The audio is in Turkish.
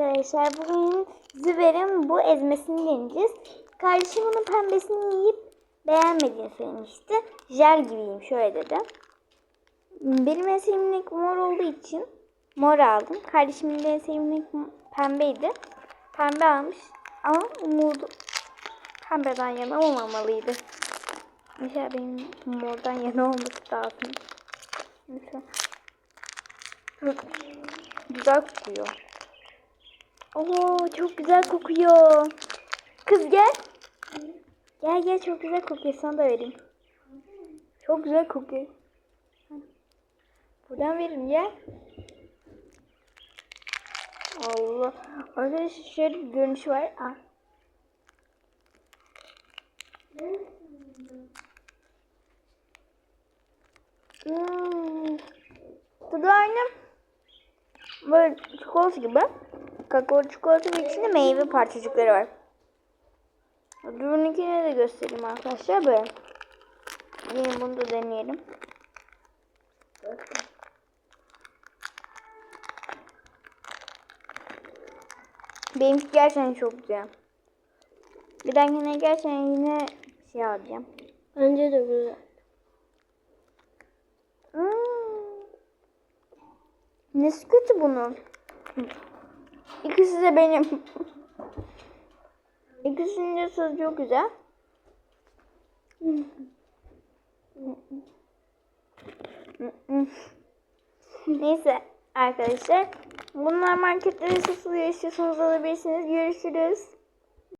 arkadaşlar. Bugün Züber'in bu ezmesini deneyeceğiz. Kardeşim bunun pembesini yiyip beğenmediğini söylemişti. Jel gibiyim şöyle dedi. Benim en sevdiğim renk mor olduğu için mor aldım. Kardeşimin de en sevdiğim renk pembeydi. Pembe almış ama umudu pembeden yana olmamalıydı. Mesela benim mordan yana olması lazım. Hı, Güzel kokuyor. Oo çok güzel kokuyor. Kız gel. Gel gel çok güzel kokuyor. Sana da vereyim. Çok güzel kokuyor. Buradan veririm gel. Allah. Arkadaşlar şöyle bir görünüşü var. Ah. Hmm. Tadı aynı. Böyle çikolata gibi. Kakao çikolata ve içinde meyve parçacıkları var. Öbürünkini de göstereyim arkadaşlar böyle. Yine bunu da deneyelim. Benimki gerçekten çok güzel. Bir dahakine gerçekten yine şey alacağım. Bence de güzel. Hmm. Nesi kötü bunun? İkisi de benim. İkisinin de sözü çok güzel. Neyse arkadaşlar. Bunlar marketlere satılıyor. İstiyorsanız alabilirsiniz. Görüşürüz.